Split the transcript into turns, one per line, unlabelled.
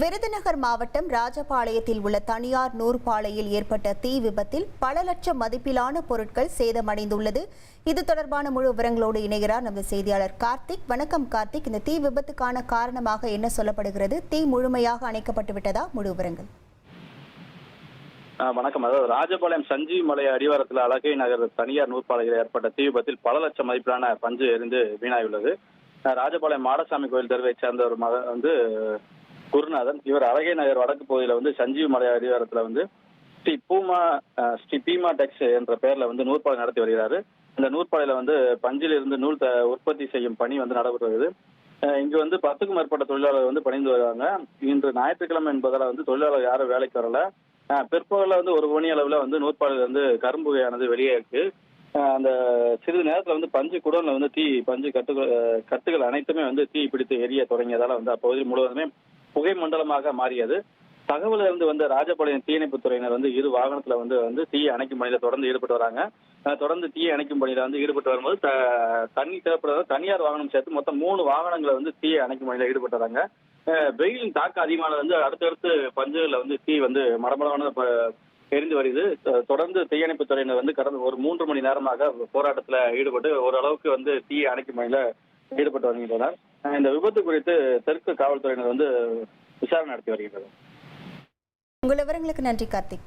விருதுநகர் மாவட்டம் ராஜபாளையத்தில் உள்ள தனியார் நூற்பாளையில் ஏற்பட்ட தீ விபத்தில் பல லட்சம் மதிப்பிலான பொருட்கள் சேதமடைந்துள்ளது. இது தொடர்பான முழு விவரங்களோடு இணைகிறார் நமது செய்தியாளர் கார்த்திக். வணக்கம் கார்த்திக். இந்த தீ விபத்துக்கான காரணமாக என்ன சொல்லப்படுகிறது? தீ முழுமையாக அணைக்கப்பட்டு விட்டதா? முழு விவரங்கள்.
வணக்கம். அதாவது ராஜபாளையம் சஞ்சீவ் மலை அடிவாரத்தில் அழகை நகர் தனியார் நூற்பாலையில் ஏற்பட்ட தீ விபத்தில் பல லட்சம் மதிப்பிலான பஞ்சு எரிந்து வீணாயுள்ளது. ராஜபாளையம் மாடசாமி கோயில் தெருவை சேர்ந்த ஒரு மக வந்து குருநாதன் இவர் அழகை நகர் வடக்கு பகுதியில் வந்து சஞ்சீவ் மலை அடிவாரத்தில் வந்து ஸ்ரீ பூமா ஸ்ரீ பீமா டெக்ஸ் என்ற பெயர்ல வந்து நூற்பாலை நடத்தி வருகிறாரு. இந்த நூற்பாலையில வந்து பஞ்சிலிருந்து நூல் த- உற்பத்தி செய்யும் பணி வந்து நடைபெறுகிறது வருகிறது இங்கு வந்து பத்துக்கும் மேற்பட்ட தொழிலாளர்கள் வந்து பணிந்து வருவாங்க. இன்று ஞாயிற்றுக்கிழமை என்பதால வந்து தொழிலாளர் யாரும் வேலைக்கு வரல. அஹ் வந்து ஒரு மணி அளவுல வந்து நூற்பாலையில இருந்து கரும்பு வகையானது வெளியே இருக்கு. அந்த சிறிது நேரத்துல வந்து பஞ்சு குடோன்ல வந்து தீ பஞ்சு கட்டுகள் கட்டுகள் அனைத்துமே வந்து தீ பிடித்து எரிய தொடங்கியதால வந்து அப்பகுதி முழுவதுமே புகை மண்டலமாக மாறியது. தகவல் இருந்து வந்து ராஜபாளையம் தீயணைப்புத் துறையினர் வந்து இரு வாகனத்துல வந்து வந்து தீயை அணைக்கும் பணியில தொடர்ந்து ஈடுபட்டு வராங்க. தொடர்ந்து தீயை அணைக்கும் பணியில வந்து ஈடுபட்டு வரும்போது த- தண்ணி தேவைப்படுறத தனியார் வாகனம் சேர்த்து மொத்தம் மூணு வாகனங்களை வந்து தீயை அணைக்கும் பணியில ஈடுபட்டு வராங்க. வெயிலின் தாக்கம் அதிகமானது வந்து அடுத்தடுத்து பஞ்சுகளில் வந்து தீ வந்து மரமரமான தெரிந்து எரிந்து வருது. தொடர்ந்து தீயணைப்புத் துறையினர் வந்து கடந்த ஒரு மூன்று மணி நேரமாக போராட்டத்துல ஈடுபட்டு ஓரளவுக்கு வந்து தீயை அணைக்கும் பணியில ஈடுபட்டு வருகின்றனர். இந்த விபத்து குறித்து தெற்கு காவல்துறையினர் வந்து விசாரணை நடத்தி வருகின்றனர்.
உங்கள் விவரங்களுக்கு நன்றி கார்த்திக்.